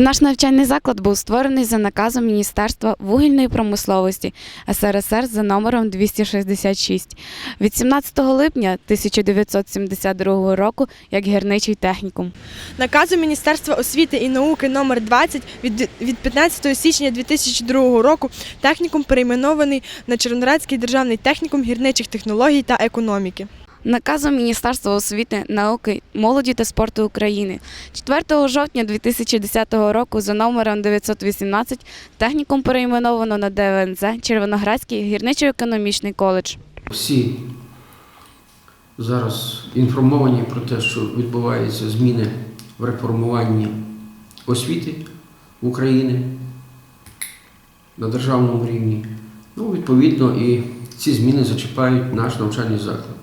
Наш навчальний заклад був створений за наказом Міністерства вугільної промисловості СРСР за номером 266 від 17 липня 1972 року як гірничий технікум. Наказом Міністерства освіти і науки номер 20 від, від 15 січня 2002 року технікум перейменований на Червоноградський державний технікум гірничих технологій та економіки. Наказом Міністерства освіти, науки, молоді та спорту України 4 жовтня 2010 року за номером 918 технікум перейменовано на ДВНЗ Червоноградський гірничо-економічний коледж. Всі зараз інформовані про те, що відбуваються зміни в реформуванні освіти в Україні на державному рівні. Ну, відповідно, і ці зміни зачіпають наш навчальний заклад.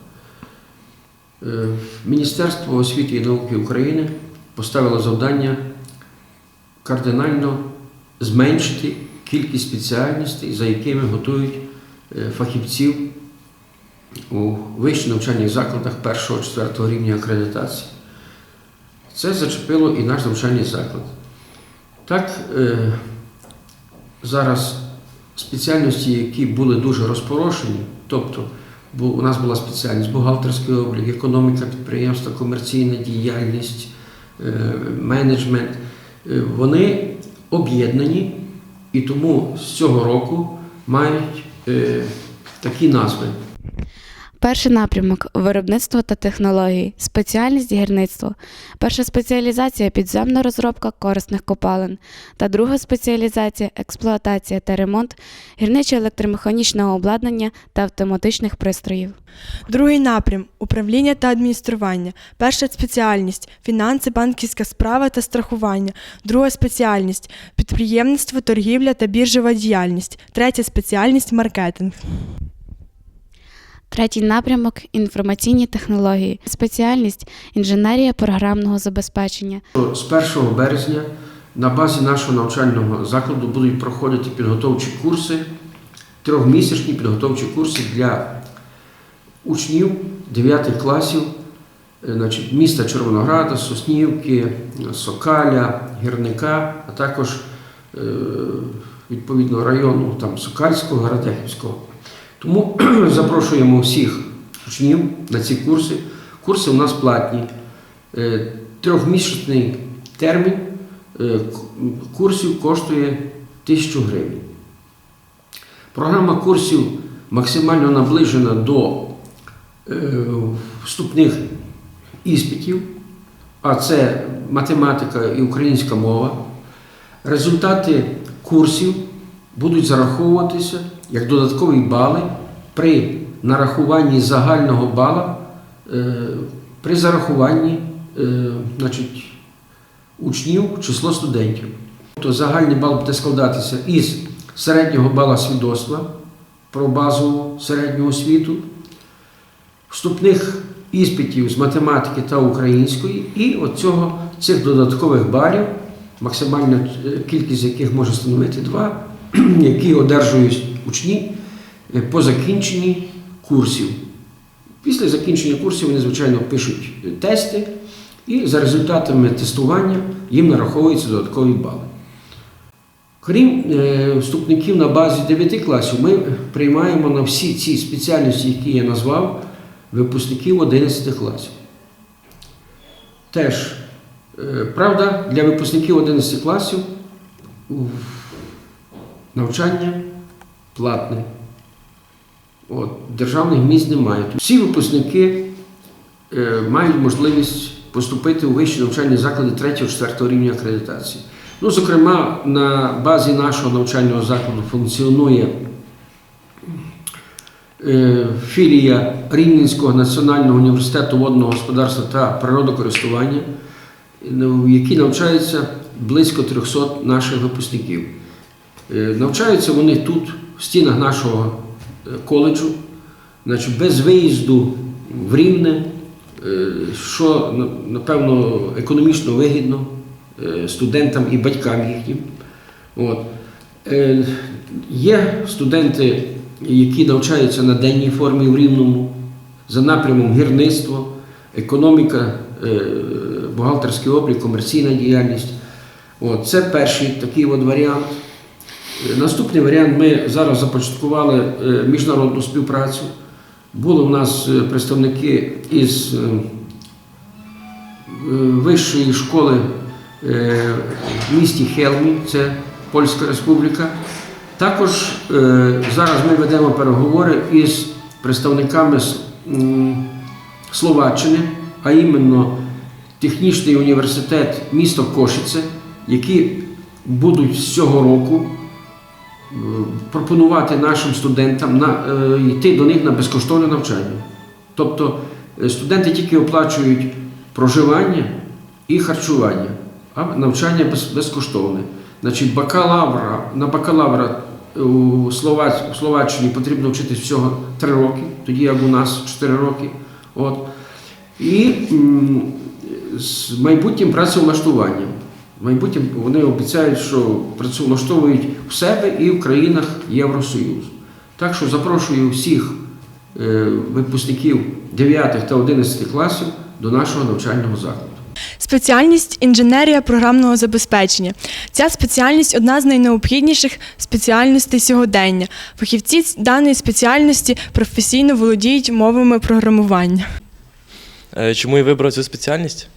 Е, Міністерство освіти і науки України поставило завдання кардинально зменшити кількість спеціальностей, за якими готують е, фахівців у вищих навчальних закладах 1-4 рівня акредитації. Це зачепило і наш навчальний заклад. Так, е, зараз спеціальності, які були дуже розпорошені, тобто бу- у нас була спеціальність бухгалтерський облік, економіка підприємства, комерційна діяльність, е, менеджмент, е, вони об'єднані і тому з цього року мають е, такі назви. Перший напрямок виробництво та технології, спеціальність гірництво. Перша спеціалізація підземна розробка корисних копалин. Та друга спеціалізація експлуатація та ремонт гірничо-електромеханічного обладнання та автоматичних пристроїв. Другий напрям управління та адміністрування. Перша спеціальність фінанси, банківська справа та страхування. Друга спеціальність підприємництво, торгівля та біржова діяльність. Третя спеціальність маркетинг. Третій напрямок інформаційні технології, спеціальність інженерія програмного забезпечення. З 1 березня на базі нашого навчального закладу будуть проходити підготовчі курси, трьохмісячні підготовчі курси для учнів 9 класів е, значить, міста Червонограда, Соснівки, Сокаля, Гірника, а також е, відповідно району там, Сокальського, Гаратехівського. Тому запрошуємо всіх учнів на ці курси. Курси у нас платні. Е, Трьохмісячний термін е, курсів коштує 1000 гривень. Програма курсів максимально наближена до е, вступних іспитів, а це математика і українська мова. Результати курсів будуть зараховуватися як додаткові бали при нарахуванні загального бала, е, при зарахуванні е, значить, учнів число студентів. Тобто загальний бал буде складатися із середнього бала свідоцтва про базову середню освіту, вступних іспитів з математики та української, і от цього, цих додаткових балів, максимальна е, кількість яких може становити два, які одержують учні е, по закінченні курсів. Після закінчення курсів вони, звичайно, пишуть е, тести, і за результатами тестування їм нараховуються додаткові бали. Крім е, вступників на базі 9 класів, ми приймаємо на всі ці спеціальності, які я назвав, випускників 11 класів. Теж, правда, для випускників 11 класів навчання платне. От, державних місць немає. Всі випускники е, мають можливість поступити у вищі навчальні заклади 3-4 рівня акредитації. Ну, зокрема, на базі нашого навчального закладу функціонує е, філія Рівненського національного університету водного господарства та природокористування, в якій навчається близько 300 наших випускників. Е, Навчаються вони тут, в стінах нашого е, коледжу, значить, без виїзду в Рівне, е, що напевно економічно вигідно е, студентам і батькам їхнім. От. Є студенти, які навчаються на денній формі в Рівному, за напрямом гірництво, економіка, бухгалтерський облік, комерційна діяльність. От, це перший такий от варіант. Наступний варіант ми зараз започаткували е, міжнародну співпрацю. Були у нас е, представники із е, вищої школи в місті Хелмі, це Польська Республіка. Також зараз ми ведемо переговори із представниками Словаччини, а іменно Технічний університет місто Кошице, які будуть з цього року пропонувати нашим студентам на, е, йти до них на безкоштовне навчання. Тобто е, студенти тільки оплачують проживання і харчування, а навчання безкоштовне. Значить, бакалавра, на бакалавра у, Словаччині потрібно вчитись всього 3 роки, тоді як у нас 4 роки. От. І з майбутнім працевлаштуванням. В майбутньому вони обіцяють, що працевлаштовують в себе і в країнах Євросоюзу. Так що запрошую всіх е, випускників 9 та 11 класів до нашого навчального закладу. Спеціальність інженерія програмного забезпечення. Ця спеціальність одна з найнеобхідніших спеціальностей сьогодення. Фахівці даної спеціальності професійно володіють мовами програмування. Е, Чому я вибрав цю спеціальність?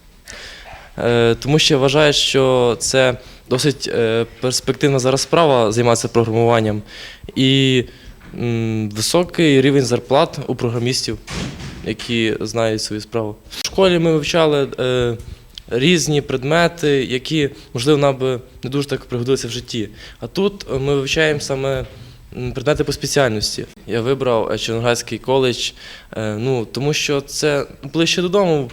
Е, Тому що я вважаю, що це досить е, перспективна зараз справа займатися програмуванням і високий рівень зарплат у програмістів, які знають свою справу. В школі ми вивчали е, різні предмети, які, можливо, нам би не дуже так пригодилися в житті. А тут ми вивчаємо саме предмети по спеціальності. Я вибрав Черноградський коледж, ну, тому що це ближче додому,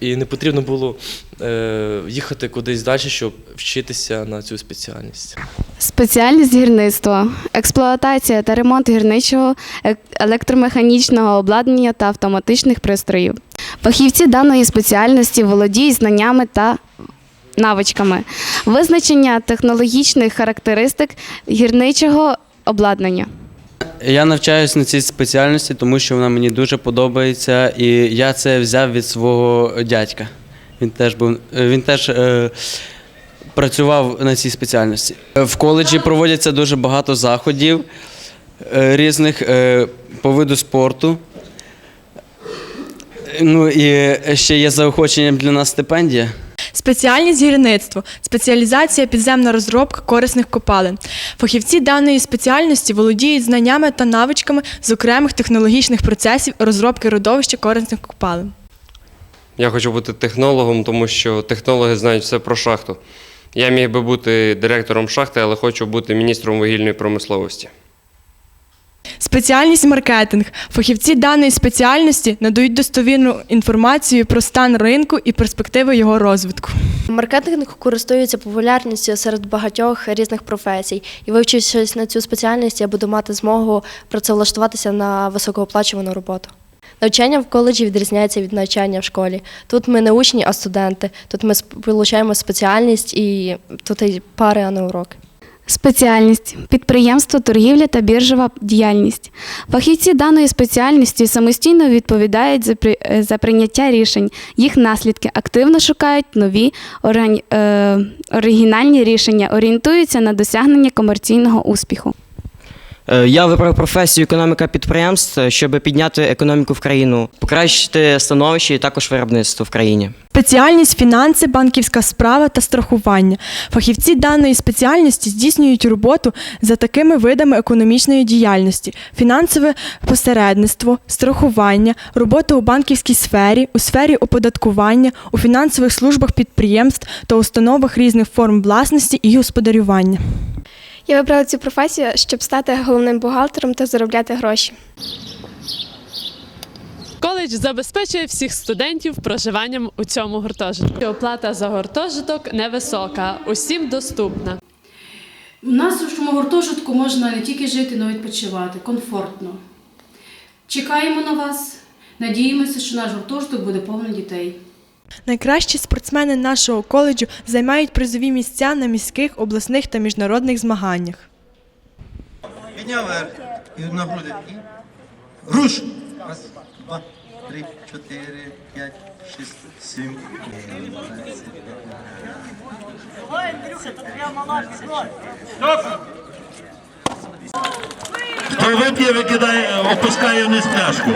і не потрібно було е, їхати кудись далі, щоб вчитися на цю спеціальність. Спеціальність гірництво, експлуатація та ремонт гірничого, ек- електромеханічного обладнання та автоматичних пристроїв. Фахівці даної спеціальності володіють знаннями та навичками, визначення технологічних характеристик гірничого обладнання. Я навчаюсь на цій спеціальності, тому що вона мені дуже подобається, і я це взяв від свого дядька. Він теж був він теж е, працював на цій спеціальності. В коледжі проводяться дуже багато заходів е, різних е, по виду спорту. Ну і ще є заохоченням для нас стипендія. Спеціальність гірництво, спеціалізація підземна розробка корисних копалин. Фахівці даної спеціальності володіють знаннями та навичками з окремих технологічних процесів розробки родовища корисних копалин. Я хочу бути технологом, тому що технологи знають все про шахту. Я міг би бути директором шахти, але хочу бути міністром вугільної промисловості. Спеціальність маркетинг. Фахівці даної спеціальності надають достовірну інформацію про стан ринку і перспективи його розвитку. Маркетинг користується популярністю серед багатьох різних професій. І вивчившись на цю спеціальність, я буду мати змогу працевлаштуватися на високооплачувану роботу. Навчання в коледжі відрізняється від навчання в школі. Тут ми не учні, а студенти. Тут ми отримуємо спеціальність і тут і пари, а не уроки. Спеціальність підприємство, торгівля та біржова діяльність. Фахівці даної спеціальності самостійно відповідають за, е, за прийняття рішень, їх наслідки, активно шукають нові органі- е, оригінальні рішення, орієнтуються на досягнення комерційного успіху. Е, Я вибрав професію економіка підприємств, щоб підняти економіку в країну, покращити становище і також виробництво в країні. Спеціальність фінанси, банківська справа та страхування. Фахівці даної спеціальності здійснюють роботу за такими видами економічної діяльності: фінансове посередництво, страхування, робота у банківській сфері, у сфері оподаткування, у фінансових службах підприємств та установах різних форм власності і господарювання. Я вибрала цю професію, щоб стати головним бухгалтером та заробляти гроші. Коледж забезпечує всіх студентів проживанням у цьому гуртожитку. Оплата за гуртожиток невисока, усім доступна. У нас в цьому гуртожитку можна не тільки жити, але й відпочивати комфортно. Чекаємо на вас. Надіємося, що наш гуртожиток буде повний дітей. Найкращі спортсмени нашого коледжу займають призові місця на міських, обласних та міжнародних змаганнях. Підняв вверх і на груди. І руш. Раз, два, три, чотири, п'ять, шість, сім. Хто вип'є, викидає, опускає вниз пляшку.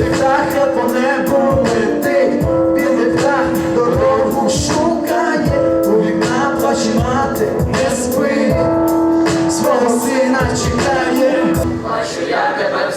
Птахи по небу летить, білий птах дорогу шукає, у вікна плаче мати, не спить, свого сина чекає. Бачу я тебе в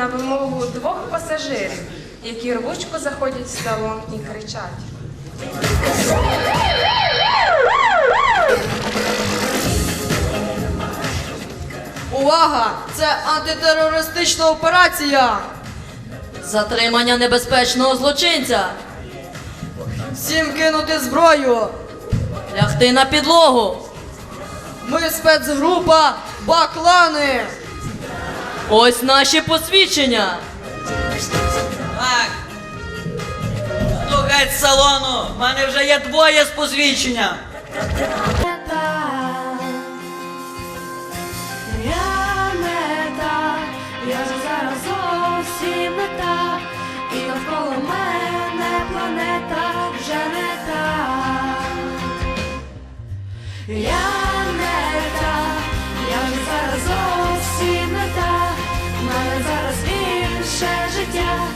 на вимогу двох пасажирів, які рвучко заходять в салон і кричать. Увага! Це антитерористична операція! Затримання небезпечного злочинця. Всім кинути зброю. Лягти на підлогу. Ми спецгрупа Баклани. Ось наші посвідчення. Так. Слухай з салону, в мене вже є двоє з посвідчення. Я не та, я же зараз зовсім не та, і навколо мене планета вже не та. Я не та, я же зараз зовсім 家。